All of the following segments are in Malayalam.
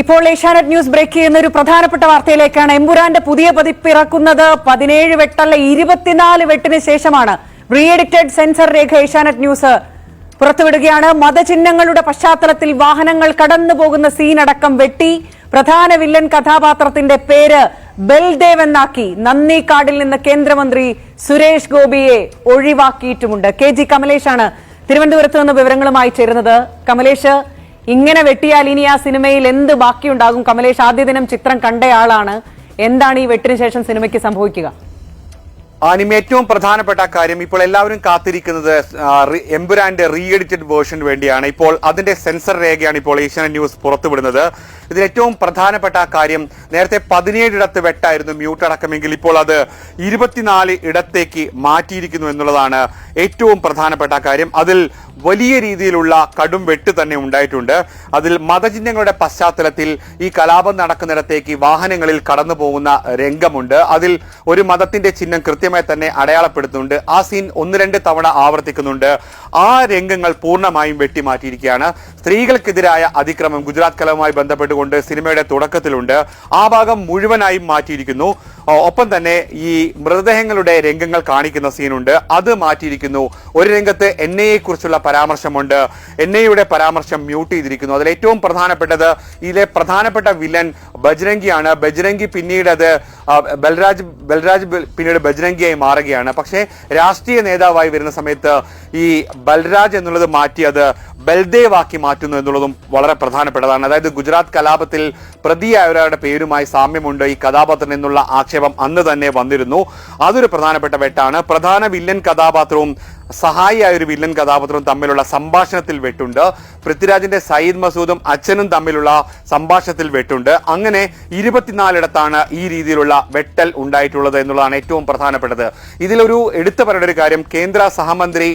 ഇപ്പോൾ ഏഷ്യാനെറ്റ് ന്യൂസ് ബ്രേക്ക് ചെയ്യുന്ന ഒരു പ്രധാനപ്പെട്ട വാർത്തയിലേക്കാണ് എംപുരാന്റെ പുതിയ പതിപ്പ് ഇറക്കുന്നത്. പതിനേഴ് വെട്ടല്ല ഇരുപത്തിനാല് വെട്ടിന് ശേഷമാണ് റീ എഡിറ്റഡ് സെൻസർ രേഖ ഏഷ്യാനെറ്റ് ന്യൂസ് പുറത്തുവിടുകയാണ്. മതചിഹ്നങ്ങളുടെ പശ്ചാത്തലത്തിൽ വാഹനങ്ങൾ കടന്നു പോകുന്ന സീനടക്കം വെട്ടി. പ്രധാന വില്ലൻ കഥാപാത്രത്തിന്റെ പേര് ബൽദേവ് എന്നാക്കി. നന്ദി കാർഡിൽ നിന്ന് കേന്ദ്രമന്ത്രി സുരേഷ് ഗോപിയെ ഒഴിവാക്കിയിട്ടുമുണ്ട്. കെ ജി കമലേഷാണ് തിരുവനന്തപുരത്ത് നിന്ന് വിവരങ്ങളുമായി ചേരുന്നത്. കമലേഷ് ഇങ്ങനെ വെട്ടിയാൽ ഇനി ആ സിനിമയിൽ എന്ത് ബാക്കിയുണ്ടാകും? കമലേഷ് ആദ്യ ദിനം ചിത്രം കണ്ടയാളാണ് എന്താണ് ഈ വെട്ടിന് ശേഷം സിനിമയ്ക്ക് സംഭവിക്കുക? ആനിമ ഏറ്റവും പ്രധാനപ്പെട്ട കാര്യം ഇപ്പോൾ എല്ലാവരും കാത്തിരിക്കുന്നത് എംബുരാന്റെ റീ എഡിറ്റഡ് വേർഷന് വേണ്ടിയാണ്. ഇപ്പോൾ അതിന്റെ സെൻസർ രേഖയാണ് ഇപ്പോൾ ഏഷ്യാനെറ്റ് ന്യൂസ് പുറത്തുവിടുന്നത്. ഇതിൽ ഏറ്റവും പ്രധാനപ്പെട്ട കാര്യം നേരത്തെ പതിനേഴ് ഇടത്ത് വെട്ടായിരുന്നു മ്യൂട്ട് അടക്കമെങ്കിൽ ഇപ്പോൾ അത് ഇരുപത്തിനാല് ഇടത്തേക്ക് മാറ്റിയിരിക്കുന്നു എന്നുള്ളതാണ് ഏറ്റവും പ്രധാനപ്പെട്ട കാര്യം. അതിൽ വലിയ രീതിയിലുള്ള കടും വെട്ട് തന്നെ ഉണ്ടായിട്ടുണ്ട്. അതിൽ മതചിഹ്നങ്ങളുടെ പശ്ചാത്തലത്തിൽ ഈ കലാപം നടക്കുന്നിടത്തേക്ക് വാഹനങ്ങളിൽ കടന്നു പോകുന്ന രംഗമുണ്ട്. അതിൽ ഒരു മതത്തിന്റെ ചിഹ്നം കൃത്യമായി തന്നെ അടയാളപ്പെടുത്തുന്നുണ്ട്. ആ സീൻ ഒന്ന് രണ്ട് തവണ ആവർത്തിക്കുന്നുണ്ട്. ആ രംഗങ്ങൾ പൂർണമായും വെട്ടിമാറ്റിയിരിക്കുകയാണ്. സ്ത്രീകൾക്കെതിരായ അതിക്രമം ഗുജറാത്ത് കലവുമായി ബന്ധപ്പെട്ടുകൊണ്ട് സിനിമയുടെ തുടക്കത്തിലുണ്ട്. ആ ഭാഗം മുഴുവനായും മാറ്റിയിരിക്കുന്നു. ഒപ്പം തന്നെ ഈ മൃതദേഹങ്ങളുടെ രംഗങ്ങൾ കാണിക്കുന്ന സീനുണ്ട്. അത് മാറ്റിയിരിക്കുന്നു. ഒരു രംഗത്ത് എൻ കുറിച്ചുള്ള പരാമർശമുണ്ട്. എൻ പരാമർശം മ്യൂട്ട് ചെയ്തിരിക്കുന്നു. അതിൽ ഏറ്റവും പ്രധാനപ്പെട്ടത് ഇതിലെ പ്രധാനപ്പെട്ട വില്ലൻ ബജ്രംഗിയാണ്. ബജ്രംഗി പിന്നീട് അത് ബൽരാജ് ബൽരാജ് പിന്നീട് ബജ്രംഗിയായി മാറുകയാണ്. പക്ഷേ രാഷ്ട്രീയ നേതാവായി വരുന്ന സമയത്ത് ഈ ബൽരാജ് എന്നുള്ളത് മാറ്റി അത് ബൽദേവാക്കി മാറ്റുന്നു എന്നുള്ളതും വളരെ പ്രധാനപ്പെട്ടതാണ്. അതായത് ഗുജറാത്ത് കലാപത്തിൽ പ്രതിയായവരുടെ പേരുമായി സാമ്യമുണ്ട്. ഈ കഥാപാത്രം എന്നുള്ള ആക്ഷേപം അന്ന് തന്നെ വന്നിരുന്നു. അതൊരു പ്രധാനപ്പെട്ട വെട്ടാണ്. പ്രധാന വില്ലൻ കഥാപാത്രവും സഹായിയായ ഒരു വില്ലൻ കഥാപാത്രവും തമ്മിലുള്ള സംഭാഷണത്തിൽ വെട്ടുണ്ട്. പൃഥ്വിരാജിന്റെ സയ്യിദ് മസൂദും അച്ഛനും തമ്മിലുള്ള സംഭാഷണത്തിൽ വെട്ടുണ്ട്. അങ്ങനെ ഇരുപത്തിനാലിടത്താണ് ഈ രീതിയിലുള്ള വെട്ടൽ ഉണ്ടായിട്ടുള്ളത് എന്നുള്ളതാണ് ഏറ്റവും പ്രധാനപ്പെട്ടത്. ഇതിലൊരു എടുത്തു പറയേണ്ട ഒരു കാര്യം കേന്ദ്ര സഹമന്ത്രി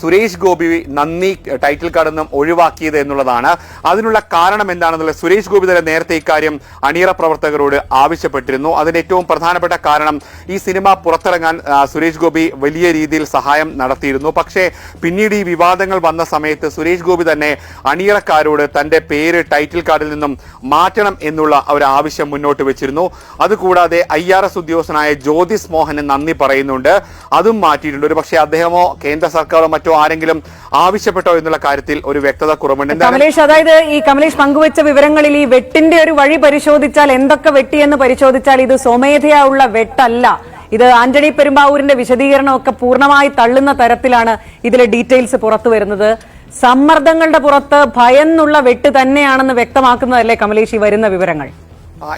സുരേഷ് ഗോപി നന്ദി ടൈറ്റിൽ കാർഡിൽ നിന്നും ഒഴിവാക്കിയത് എന്നുള്ളതാണ്. അതിനുള്ള കാരണം എന്താണെന്നുള്ളത് സുരേഷ് ഗോപി തന്നെ നേരത്തെ ഇക്കാര്യം അണിയറ പ്രവർത്തകരോട് ആവശ്യപ്പെട്ടിരുന്നു. അതിന് ഏറ്റവും പ്രധാനപ്പെട്ട കാരണം ഈ സിനിമ പുറത്തിറങ്ങാൻ സുരേഷ് ഗോപി വലിയ രീതിയിൽ സഹായം നടത്തിയിരുന്നു. പക്ഷേ പിന്നീട് ഈ വിവാദങ്ങൾ വന്ന സമയത്ത് സുരേഷ് ഗോപി തന്നെ അണിയറക്കാരോട് തന്റെ പേര് ടൈറ്റിൽ കാർഡിൽ നിന്നും മാറ്റണം എന്നുള്ള ഒരു ആവശ്യം മുന്നോട്ട് വെച്ചിരുന്നു. അതുകൂടാതെ ഐ ആർ എസ് ഉദ്യോഗസ്ഥനായ ജ്യോതിസ് മോഹന് നന്ദി പറയുന്നുണ്ട്. അതും മാറ്റിയിട്ടുണ്ട്. ഒരു പക്ഷേ അദ്ദേഹമോ കേന്ദ്ര സർക്കാരോ മറ്റോ ആരെങ്കിലും ആവശ്യപ്പെട്ടോ എന്നുള്ള കാര്യത്തിൽ ഒരു വ്യക്തത കുറവുണ്ട്. കമലേഷ് അതായത് ഈ കമലേഷ് പങ്കുവച്ച വിവരങ്ങളിൽ ഈ വെട്ടിന്റെ ഒരു വഴി പരിശോധിച്ചാൽ എന്തൊക്കെ വെട്ടിയെന്ന് പരിശോധിച്ചാൽ ഇത് സ്വമേധയാ ഉള്ള വെട്ടല്ല. ഇത് ആന്റണി പെരുമ്പാവൂരിന്റെ വിശദീകരണമൊക്കെ പൂർണമായി തള്ളുന്ന തരത്തിലാണ് ഇതിലെ ഡീറ്റെയിൽസ് പുറത്തു വരുന്നത്. സമ്മർദ്ദങ്ങളുടെ പുറത്ത് ഭയന്നുള്ള വെട്ട് തന്നെയാണെന്ന് വ്യക്തമാക്കുന്നതല്ലേ കമലേഷ് വരുന്ന വിവരങ്ങൾ?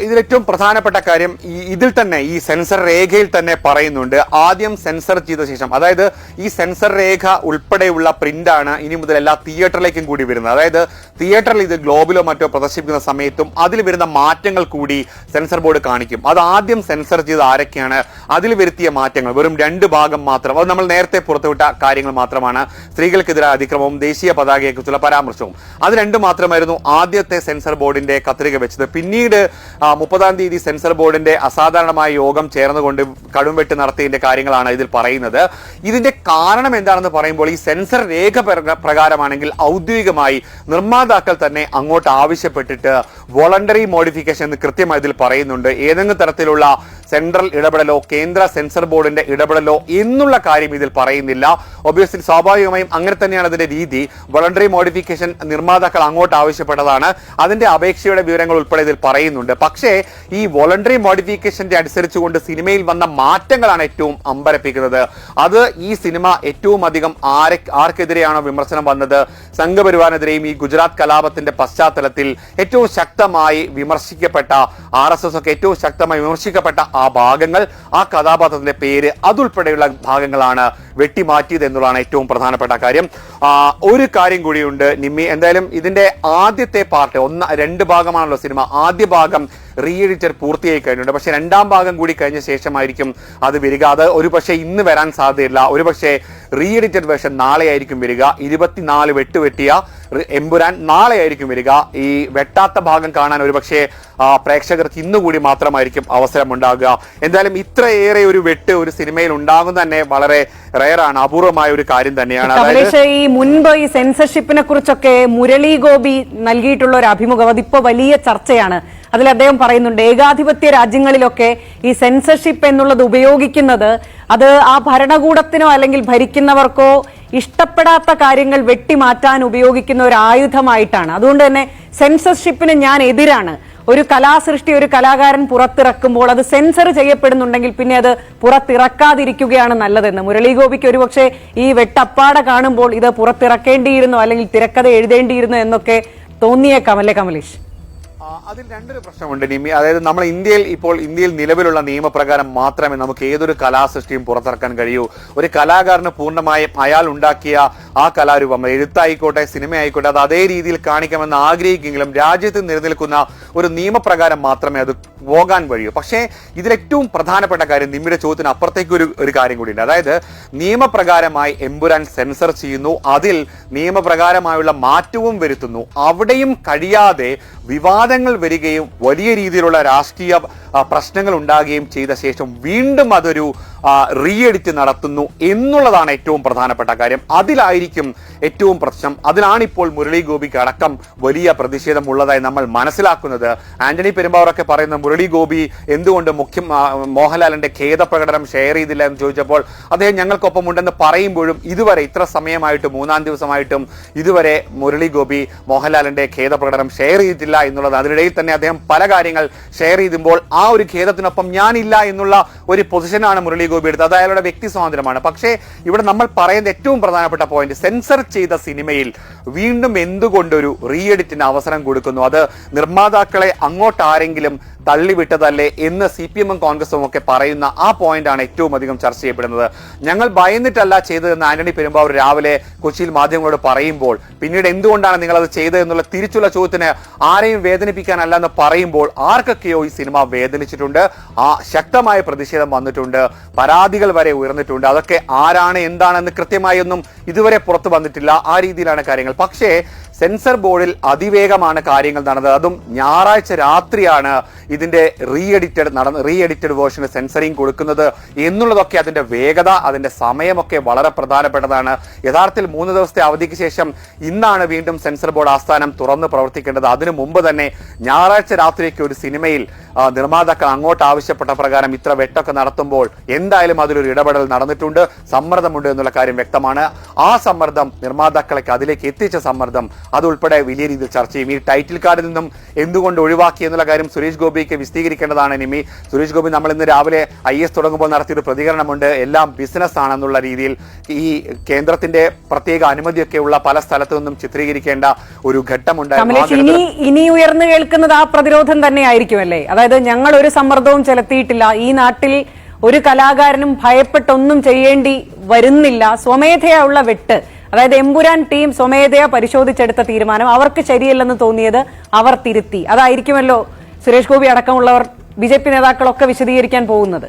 ഇതിലേറ്റവും പ്രധാനപ്പെട്ട കാര്യം ഈ ഇതിൽ തന്നെ ഈ സെൻസർ രേഖയിൽ തന്നെ പറയുന്നുണ്ട്. ആദ്യം സെൻസർ ചെയ്ത ശേഷം അതായത് ഈ സെൻസർ രേഖ ഉൾപ്പെടെയുള്ള പ്രിന്റാണ് ഇനി മുതൽ എല്ലാ തിയേറ്ററിലേക്കും കൂടി വരുന്നത്. അതായത് തിയേറ്ററിൽ ഇത് ഗ്ലോബിലോ മറ്റോ പ്രദർശിപ്പിക്കുന്ന സമയത്തും അതിൽ വരുന്ന മാറ്റങ്ങൾ കൂടി സെൻസർ ബോർഡ് കാണിക്കും. അത് ആദ്യം സെൻസർ ചെയ്ത ആരൊക്കെയാണ്? അതിൽ വരുത്തിയ മാറ്റങ്ങൾ വെറും രണ്ട് ഭാഗം മാത്രം. അത് നമ്മൾ നേരത്തെ പുറത്തുവിട്ട കാര്യങ്ങൾ മാത്രമാണ്. സ്ത്രീകൾക്കെതിരായ അതിക്രമവും ദേശീയ പതാകയെക്കുറിച്ചുള്ള പരാമർശവും. അത് രണ്ട് മാത്രമായിരുന്നു ആദ്യത്തെ സെൻസർ ബോർഡിന്റെ കത്രിക വെച്ചത്. പിന്നീട് മുപ്പതാം തീയതി സെൻസർ ബോർഡിന്റെ അസാധാരണമായ യോഗം ചേർന്നുകൊണ്ട് കടുംവെട്ട് നടത്തിയതിന്റെ കാര്യങ്ങളാണ് ഇതിൽ പറയുന്നത്. ഇതിന്റെ കാരണം എന്താണെന്ന് പറയുമ്പോൾ ഈ സെൻസർ രേഖ പ്രകാരമാണെങ്കിൽ ഔദ്യോഗികമായി നിർമ്മാതാക്കൾ തന്നെ അങ്ങോട്ട് ആവശ്യപ്പെട്ടിട്ട് വോളണ്ടറി മോഡിഫിക്കേഷൻ എന്ന് കൃത്യമായി ഇതിൽ പറയുന്നുണ്ട്. ഏതെങ്കിലും തരത്തിലുള്ള സെൻട്രൽ ഇടപെടലോ കേന്ദ്ര സെൻസർ ബോർഡിന്റെ ഇടപെടലോ എന്നുള്ള കാര്യം ഇതിൽ പറയുന്നില്ല. ഒബിയസ്ലി സ്വാഭാവികമായും അങ്ങനെ തന്നെയാണ് അതിന്റെ രീതി. വളണ്ടറി മോഡിഫിക്കേഷൻ നിർമ്മാതാക്കൾ അങ്ങോട്ട് ആവശ്യപ്പെട്ടതാണ്. അതിന്റെ അപേക്ഷയുടെ വിവരങ്ങൾ ഉൾപ്പെടെ ഇതിൽ പറയുന്നുണ്ട്. പക്ഷേ ഈ വോളണ്ടറി മോഡിഫിക്കേഷന്റെ അനുസരിച്ചുകൊണ്ട് സിനിമയിൽ വന്ന മാറ്റങ്ങളാണ് ഏറ്റവും അമ്പരപ്പിക്കുന്നത്. അത് ഈ സിനിമ ഏറ്റവും അധികം ആരെ ആർക്കെതിരെയാണോ വിമർശനം വന്നത്? സംഘപരിവാറിനെതിരെയും ഈ ഗുജറാത്ത് കലാപത്തിന്റെ പശ്ചാത്തലത്തിൽ ഏറ്റവും ശക്തമായി വിമർശിക്കപ്പെട്ട ആർ എസ് എസ് ഒക്കെ ഏറ്റവും ശക്തമായി വിമർശിക്കപ്പെട്ട ആ ഭാഗങ്ങൾ ആ കഥാപാത്രത്തിന്റെ പേര് അതുൾപ്പെടെയുള്ള ഭാഗങ്ങളാണ് വെട്ടിമാറ്റിയത് എന്നുള്ളതാണ് ഏറ്റവും പ്രധാനപ്പെട്ട കാര്യം. ഒരു കാര്യം കൂടിയുണ്ട് നിമ്മി. എന്തായാലും ഇതിന്റെ ആദ്യത്തെ പാർട്ട് ഒന്ന് രണ്ട് ഭാഗമാണല്ലോ സിനിമ. ആദ്യ ഭാഗം റീ എഡിറ്റർ പൂർത്തിയായി കഴിഞ്ഞിട്ടുണ്ട്. പക്ഷെ രണ്ടാം ഭാഗം കൂടി കഴിഞ്ഞ ശേഷമായിരിക്കും അത് വരിക. അത് ഒരു പക്ഷേ ഇന്ന് വരാൻ സാധ്യതയില്ല. ഒരു പക്ഷേ റീ എഡിറ്റഡ് വേർഷൻ നാളെ ആയിരിക്കും വരിക. ഇരുപത്തിനാല് വെട്ട് വെട്ടിയ റി- എമ്പുരാൻ നാളെ ആയിരിക്കും വരിക. ഈ വെട്ടാത്ത ഭാഗം കാണാൻ ഒരു പക്ഷേ പ്രേക്ഷകർക്ക് ഇന്നുകൂടി മാത്രമായിരിക്കും അവസരം ഉണ്ടാകുക എന്തായാലും ഇത്രയേറെ ഒരു വെട്ട് ഒരു സിനിമയിൽ ഉണ്ടാകും തന്നെ വളരെ റയറാണ് അപൂർവമായ ഒരു കാര്യം തന്നെയാണ്. അതായത് ഈ മുൻപ് ഈ സെൻസർഷിപ്പിനെ കുറിച്ചൊക്കെ മുരളി ഗോപി നൽകിയിട്ടുള്ള ഒരു അഭിമുഖം. അതിപ്പോ വലിയ ചർച്ചയാണ്. അതിൽ അദ്ദേഹം പറയുന്നുണ്ട് ഏകാധിപത്യ രാജ്യങ്ങളിലൊക്കെ ഈ സെൻസർഷിപ്പ് എന്നുള്ളത് ഉപയോഗിക്കുന്നത് അത് ആ ഭരണകൂടത്തിനോ അല്ലെങ്കിൽ ഭരിക്കുന്നവർക്കോ ഇഷ്ടപ്പെടാത്ത കാര്യങ്ങൾ വെട്ടിമാറ്റാൻ ഉപയോഗിക്കുന്ന ഒരു ആയുധമായിട്ടാണ്. അതുകൊണ്ട് തന്നെ സെൻസർഷിപ്പിന് ഞാൻ എതിരാണ്. ഒരു കലാസൃഷ്ടി ഒരു കലാകാരൻ പുറത്തിറക്കുമ്പോൾ അത് സെൻസർ ചെയ്യപ്പെടുന്നുണ്ടെങ്കിൽ പിന്നെ അത് പുറത്തിറക്കാതിരിക്കുകയാണ് നല്ലതെന്ന്. മുരളി ഗോപിക്ക് ഒരുപക്ഷെ ഈ വെട്ടപ്പാട കാണുമ്പോൾ ഇത് പുറത്തിറക്കേണ്ടിയിരുന്നു അല്ലെങ്കിൽ തിരക്കഥ എഴുതേണ്ടിയിരുന്നു എന്നൊക്കെ തോന്നിയേക്കാം അല്ലേ കമലേഷ്? അതിൽ രണ്ടൊരു പ്രശ്നമുണ്ട് നിമി. അതായത് നമ്മൾ ഇന്ത്യയിൽ ഇപ്പോൾ ഇന്ത്യയിൽ നിലവിലുള്ള നിയമപ്രകാരം മാത്രമേ നമുക്ക് ഏതൊരു കലാസൃഷ്ടിയും പുറത്തിറക്കാൻ കഴിയൂ. ഒരു കലാകാരന് പൂർണമായും അയാൾ ഉണ്ടാക്കിയ ആ കലാരൂപം എഴുത്തായിക്കോട്ടെ സിനിമ ആയിക്കോട്ടെ അത് അതേ രീതിയിൽ കാണിക്കാമെന്ന് ആഗ്രഹിക്കെങ്കിലും രാജ്യത്ത് നിലനിൽക്കുന്ന ഒരു നിയമപ്രകാരം മാത്രമേ അത് പോകാൻ കഴിയൂ. പക്ഷേ ഇതിലേറ്റവും പ്രധാനപ്പെട്ട കാര്യം നിമ്മിയുടെ ചോദ്യത്തിന് അപ്പുറത്തേക്ക് ഒരു ഒരു കാര്യം കൂടിയുണ്ട്. അതായത് നിയമപ്രകാരമായി എമ്പുരാൻ സെൻസർ ചെയ്യുന്നു അതിൽ നിയമപ്രകാരമായുള്ള മാറ്റവും വരുത്തുന്നു. അവിടെയും കഴിയാതെ വിവാദങ്ങൾ വരികയും വലിയ രീതിയിലുള്ള രാഷ്ട്രീയ പ്രശ്നങ്ങൾ ഉണ്ടാകുകയും ചെയ്ത ശേഷം വീണ്ടും അതൊരു റീ എഡിറ്റ് നടത്തുന്നു എന്നുള്ളതാണ് ഏറ്റവും പ്രധാനപ്പെട്ട കാര്യം. അതിലായിരിക്കും ഏറ്റവും പ്രശ്നം. അതിലാണിപ്പോൾ മുരളി ഗോപിക്ക് അടക്കം വലിയ പ്രതിഷേധം ഉള്ളതായി നമ്മൾ മനസ്സിലാക്കുന്നത്. ആന്റണി പെരുമ്പാവൂരൊക്കെ പറയുന്ന മുരളി ഗോപി എന്തുകൊണ്ട് മുഖ്യ മോഹൻലാലിന്റെ ഖേദപ്രകടനം ഷെയർ ചെയ്തില്ല എന്ന് ചോദിച്ചപ്പോൾ അദ്ദേഹം ഞങ്ങൾക്കൊപ്പം ഉണ്ടെന്ന് പറയുമ്പോഴും ഇതുവരെ ഇത്ര സമയമായിട്ട് മൂന്നാം ദിവസമായിട്ടും ഇതുവരെ മുരളി ഗോപി മോഹൻലാലിന്റെ ഖേദപ്രകടനം ഷെയർ ചെയ്തിട്ടില്ല എന്നുള്ളത് അതിനിടയിൽ തന്നെ അദ്ദേഹം പല കാര്യങ്ങൾ ഷെയർ ചെയ്തുമ്പോൾ ആ ഒരു ഖേദത്തിനൊപ്പം ഞാനില്ല എന്നുള്ള ഒരു പൊസിഷനാണ് മുരളി ഗോപി എടുത്തത് അത് അയാളുടെ വ്യക്തി സ്വാതന്ത്ര്യമാണ്. പക്ഷേ ഇവിടെ നമ്മൾ പറയുന്ന ഏറ്റവും പ്രധാനപ്പെട്ട പോയിന്റ് സെൻസർ ചെയ്ത സിനിമയിൽ വീണ്ടും എന്തുകൊണ്ടൊരു റീ എഡിറ്റിന് അവസരം കൊടുക്കുന്നു? അത് നിർമ്മാതാക്കളെ അങ്ങോട്ട് ആരെങ്കിലും തള്ളിവിട്ടതല്ലേ എന്ന് സി പി എമ്മും കോൺഗ്രസും ഒക്കെ പറയുന്ന ആ പോയിന്റാണ് ഏറ്റവും അധികം ചർച്ച ചെയ്യപ്പെടുന്നത്. ഞങ്ങൾ ഭയന്നിട്ടല്ല ചെയ്തതെന്ന് ആന്റണി പെരുമ്പാവൂർ രാവിലെ കൊച്ചിയിൽ മാധ്യമങ്ങളോട് പറയുമ്പോൾ പിന്നീട് എന്തുകൊണ്ടാണ് നിങ്ങൾ അത് ചെയ്തത് എന്നുള്ള തിരിച്ചുള്ള ചോദ്യത്തിന് ആരെയും വേദനിപ്പിക്കാനല്ല എന്ന് പറയുമ്പോൾ ആർക്കൊക്കെയോ ഈ സിനിമ വേദനിച്ചിട്ടുണ്ട് ആ ശക്തമായ പ്രതിഷേധം വന്നിട്ടുണ്ട് പരാതികൾ വരെ ഉയർന്നിട്ടുണ്ട്. അതൊക്കെ ആരാണ് എന്താണെന്ന് കൃത്യമായി ഒന്നും ഇതുവരെ പുറത്തു വന്നിട്ടില്ല. ആ രീതിയിലാണ് കാര്യങ്ങൾ. പക്ഷേ സെൻസർ ബോർഡിൽ അതിവേഗമാണ് കാര്യങ്ങൾ നടന്നത്. അതും ഞായറാഴ്ച രാത്രിയാണ് ഇതിന്റെ റീ എഡിറ്റഡ് നടന്ന റീ എഡിറ്റഡ് വേർഷന് സെൻസറിങ് കൊടുക്കുന്നത് എന്നുള്ളതൊക്കെ അതിന്റെ വേഗത അതിന്റെ സമയമൊക്കെ വളരെ പ്രധാനപ്പെട്ടതാണ്. യഥാർത്ഥത്തിൽ മൂന്ന് ദിവസത്തെ അവധിക്ക് ശേഷം ഇന്നാണ് വീണ്ടും സെൻസർ ബോർഡ് ആസ്ഥാനം തുറന്ന് പ്രവർത്തിക്കേണ്ടത്. അതിനു മുമ്പ് തന്നെ ഞായറാഴ്ച രാത്രിയൊക്കെ ഒരു സിനിമയിൽ നിർമ്മാതാക്കൾ അങ്ങോട്ട് ആവശ്യപ്പെട്ട പ്രകാരം ഇത്ര വെട്ടൊക്കെ നടത്തുമ്പോൾ എന്തായാലും അതിലൊരു ഇടപെടൽ നടന്നിട്ടുണ്ട് സമ്മർദ്ദമുണ്ട് എന്നുള്ള കാര്യം വ്യക്തമാണ്. ആ സമ്മർദ്ദം നിർമ്മാതാക്കളെ അതിലേക്ക് എത്തിച്ച സമ്മർദ്ദം അതുൾപ്പെടെ വലിയ രീതിയിൽ ചർച്ച ചെയ്യും. ഈ ടൈറ്റിൽ കാർഡിൽ നിന്നും എന്തുകൊണ്ട് ഒഴിവാക്കി എന്നുള്ള കാര്യം സുരേഷ് ഗോപിക്ക് വിശദീകരിക്കേണ്ടതാണ് നിമി സുരേഷ് ഗോപി നമ്മൾ ഇന്ന് രാവിലെ ഐ എസ് തുടങ്ങുമ്പോൾ നടത്തിയൊരു പ്രതികരണമുണ്ട്. എല്ലാം ബിസിനസ് ആണെന്നുള്ള രീതിയിൽ ഈ കേന്ദ്രത്തിന്റെ പ്രത്യേക അനുമതിയൊക്കെയുള്ള പല സ്ഥലത്തു നിന്നും ചിത്രീകരിക്കേണ്ട ഒരു ഘട്ടമുണ്ട് ഇനി ഇനി ഉയർന്നു കേൾക്കുന്നത് ആ പ്രതിരോധം തന്നെ ആയിരിക്കും അല്ലേ അതായത് ഞങ്ങൾ ഒരു സമ്മർദ്ദവും ചെലുത്തിയിട്ടില്ല. ഈ നാട്ടിൽ ഒരു കലാകാരനും ഭയപ്പെട്ടൊന്നും ചെയ്യേണ്ടി വരുന്നില്ല. സ്വമേധയുള്ള വെട്ട്. അതായത് എമ്പുരാൻ ടീം സ്വമേധയാ പരിശോധിച്ചെടുത്ത തീരുമാനം. അവർക്ക് ശരിയല്ലെന്ന് തോന്നിയത് അവർ തിരുത്തി. അതായിരിക്കുമല്ലോ സുരേഷ് ഗോപി അടക്കമുള്ളവർ ബി ജെ പി നേതാക്കളൊക്കെ വിശദീകരിക്കാൻ പോകുന്നത്.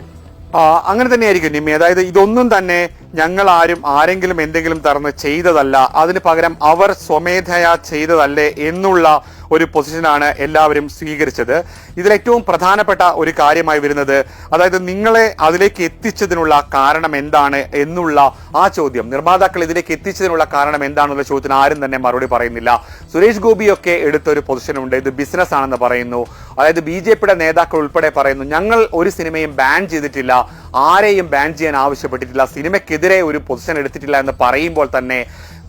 അങ്ങനെ തന്നെയായിരിക്കും നിമ്മി. അതായത് ഇതൊന്നും തന്നെ ഞങ്ങൾ ആരും ആരെങ്കിലും എന്തെങ്കിലും തറന്ന് ചെയ്തതല്ല. അതിന് പകരം അവർ സ്വമേധയാ ചെയ്തതല്ലേ എന്നുള്ള ഒരു പൊസിഷനാണ് എല്ലാവരും സ്വീകരിച്ചത്. ഇതിലേറ്റവും പ്രധാനപ്പെട്ട ഒരു കാര്യമായി വരുന്നത് അതായത് നിങ്ങളെ അതിലേക്ക് എത്തിച്ചതിനുള്ള കാരണം എന്താണ് എന്നുള്ള ആ ചോദ്യം. നിർമ്മാതാക്കൾ ഇതിലേക്ക് എത്തിച്ചതിനുള്ള കാരണം എന്താണെന്നുള്ള ചോദ്യത്തിന് ആരും തന്നെ മറുപടി പറയുന്നില്ല. സുരേഷ് ഗോപിയൊക്കെ എടുത്ത ഒരു പൊസിഷനുണ്ട്. ഇത് ബിസിനസ് ആണെന്ന് പറയുന്നു. അതായത് ബി ജെ പിയുടെ നേതാക്കൾ ഉൾപ്പെടെ പറയുന്നു ഞങ്ങൾ ഒരു സിനിമയും ബാൻ ചെയ്തിട്ടില്ല. ആരെയും ബാൻ ചെയ്യാൻ ആവശ്യപ്പെട്ടിട്ടില്ല. സിനിമയ്ക്കെതിരെ ഒരു പൊസിഷൻ എടുത്തിട്ടില്ല എന്ന് പറയുമ്പോൾ തന്നെ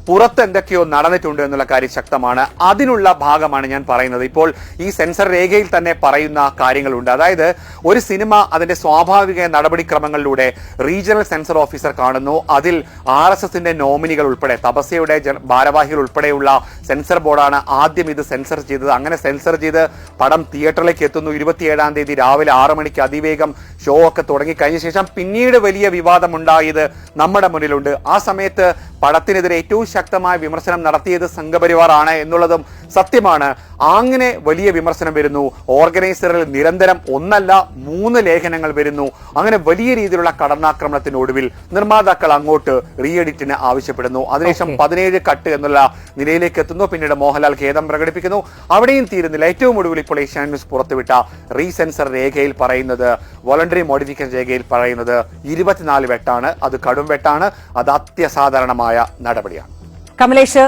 പുറത്ത് എന്തൊക്കെയോ നടന്നിട്ടുണ്ട് എന്നുള്ള കാര്യം ശക്തമാണ്. അതിനുള്ള ഭാഗമാണ് ഞാൻ പറയുന്നത്. ഇപ്പോൾ ഈ സെൻസർ രേഖയിൽ തന്നെ പറയുന്ന കാര്യങ്ങളുണ്ട്. അതായത് ഒരു സിനിമ അതിന്റെ സ്വാഭാവിക നടപടിക്രമങ്ങളിലൂടെ റീജിയണൽ സെൻസർ ഓഫീസർ കാണുന്നു. അതിൽ ആർ എസ് എസിന്റെ നോമിനികൾ ഉൾപ്പെടെ തപസ്യയുടെ ഭാരവാഹികൾ ഉൾപ്പെടെയുള്ള സെൻസർ ബോർഡാണ് ആദ്യം ഇത് സെൻസർ ചെയ്തത്. അങ്ങനെ സെൻസർ ചെയ്ത് പടം തിയേറ്ററിലേക്ക് എത്തുന്നു. ഇരുപത്തിയേഴാം തീയതി രാവിലെ ആറ് മണിക്ക് അതിവേഗം ഷോ ഒക്കെ തുടങ്ങിക്കഴിഞ്ഞ ശേഷം പിന്നീട് വലിയ വിവാദമുണ്ടായത് നമ്മുടെ മുന്നിലുണ്ട്. ആ സമയത്ത് പടത്തിനെതിരെ ഏറ്റവും ശക്തമായ വിമർശനം നടത്തിയത് സംഘപരിവാറാണ് എന്നുള്ളതും സത്യമാണ്. അങ്ങനെ വലിയ വിമർശനം വരുന്നു. ഓർഗനൈസറിൽ നിരന്തരം ഒന്നല്ല മൂന്ന് ലേഖനങ്ങൾ വരുന്നു. അങ്ങനെ വലിയ രീതിയിലുള്ള കടന്നാക്രമണത്തിനൊടുവിൽ നിർമ്മാതാക്കൾ അങ്ങോട്ട് റീ എഡിറ്റിന് ആവശ്യപ്പെടുന്നു. അതിനുശേഷം പതിനേഴ് കട്ട് എന്നുള്ള നിലയിലേക്ക് എത്തുന്നു. പിന്നീട് മോഹൻലാൽ ഖേദം പ്രകടിപ്പിക്കുന്നു. അവിടെയും തീരുന്നില്ല. ഏറ്റവും ഒടുവിൽ ഇപ്പോൾ ഏഷ്യാനെറ്റ് ന്യൂസ് പുറത്തുവിട്ട റീസെൻസർ രേഖയിൽ പറയുന്നത് വോളണ്ടറി മോഡിഫിക്കേഷൻ രേഖയിൽ പറയുന്നത് ഇരുപത്തിനാല് വെട്ടാണ്. അത് കടും വെട്ടാണ്. അത് അത്യസാധാരണമായ നടപടിയാണ്. കമലേഷ്